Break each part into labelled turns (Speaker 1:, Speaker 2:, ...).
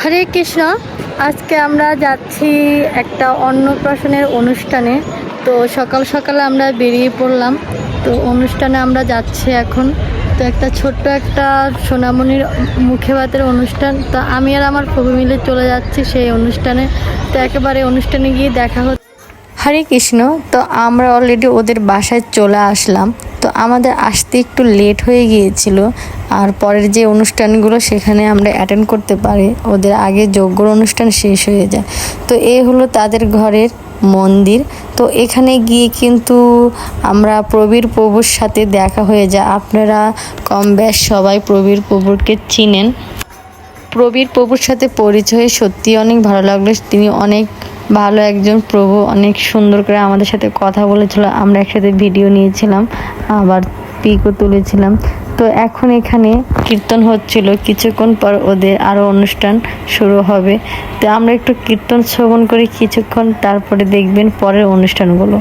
Speaker 1: হরে কৃষ্ণ, আজকে আমরা যাচ্ছি একটা অন্নপ্রাশনের অনুষ্ঠানে। তো সকাল সকালে আমরা বেরিয়ে পড়লাম। তো অনুষ্ঠানে আমরা যাচ্ছি এখন। তো একটা ছোট্ট একটা সোনামণির মুখে ভাতের অনুষ্ঠান। তো আমি আর আমার প্রভু মিলে চলে যাচ্ছি সেই অনুষ্ঠানে। তো একেবারে অনুষ্ঠানে গিয়ে দেখা হচ্ছে। হরে কৃষ্ণ, তো আমরা অলরেডি ওদের বাসায় চলে আসলাম। তো আমাদের আসতে একটু লেট হয়ে গিয়েছিল। আর পরের যে অনুষ্ঠানগুলো সেখানে আমরা অ্যাটেন্ড করতে পারি। ওদের আগে যজ্ঞর অনুষ্ঠান শেষ হয়ে যায়। তো এ হলো তাদের ঘরের মন্দির। তো এখানে গিয়ে কিন্তু আমরা প্রবীর প্রভুর সাথে দেখা হয়ে যায়। আপনারা কম বেশ সবাই প্রবীর প্রভুকে চিনেন। প্রবীর প্রভুর সাথে পরিচয়ে সত্যি অনেক ভালো লাগল। তিনি অনেক ভালো একজন প্রভু অনেক সুন্দর করে আমাদের সাথে কথা বলেছিল, আমরা একসাথে ভিডিও নিয়েছিলাম, আবার পিকও তুলেছিলাম। তো এখন এখানে কীর্তন হচ্ছিল, কিছুক্ষণ পর ওদের আরও অনুষ্ঠান শুরু হবে। তো আমরা একটু কীর্তন শ্রবণ করি, কিছুক্ষণ তারপরে দেখবেন পরের অনুষ্ঠানগুলো।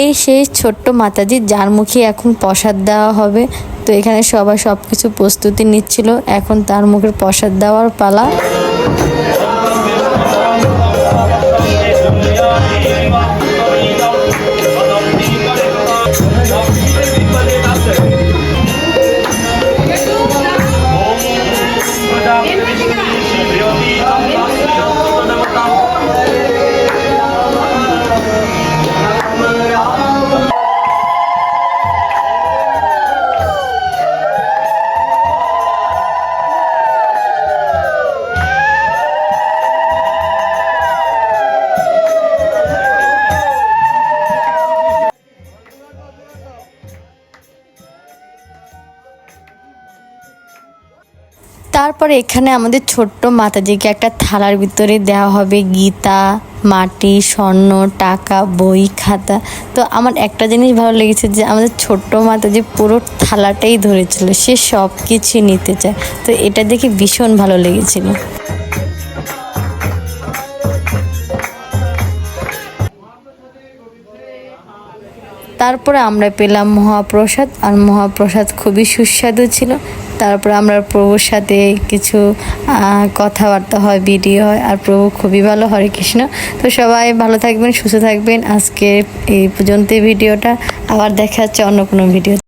Speaker 1: এই সেই ছোট্ট মাতাজি যার মুখে এখন প্রসাদ দেওয়া হবে। তো এখানে সবাই সব কিছু প্রস্তুতি নিচ্ছিল। এখন তার মুখের প্রসাদ দেওয়ার পালা। তারপরে এখানে আমাদের ছোট্ট মাতাজিকে একটা থালার ভিতরে দেওয়া হবে গীতা, মাটি, স্বর্ণ, টাকা, বই, খাতা। তো আমার একটা জিনিস ভালো লেগেছে যে আমাদের ছোট্ট মাতাজি পুরো থালাটাই ধরেছিল, সে সব কিছুই নিতে চায়। তো এটা দেখে ভীষণ ভালো লেগেছিল। তারপরে আমরা পেলাম মহাপ্রসাদ, আর মহাপ্রসাদ খুবই সুস্বাদু ছিল। তারপরে আমরা প্রভুর সাথে কিছু কথাবার্তা হয় ভিডিও হয়, আর প্রভু খুবই ভালো, হরে কৃষ্ণ। তো সবাই ভালো থাকবেন, সুস্থ থাকবেন। আজকে এই পর্যন্ত ভিডিওটা। আবার দেখা যাচ্ছে অন্য কোনো ভিডিও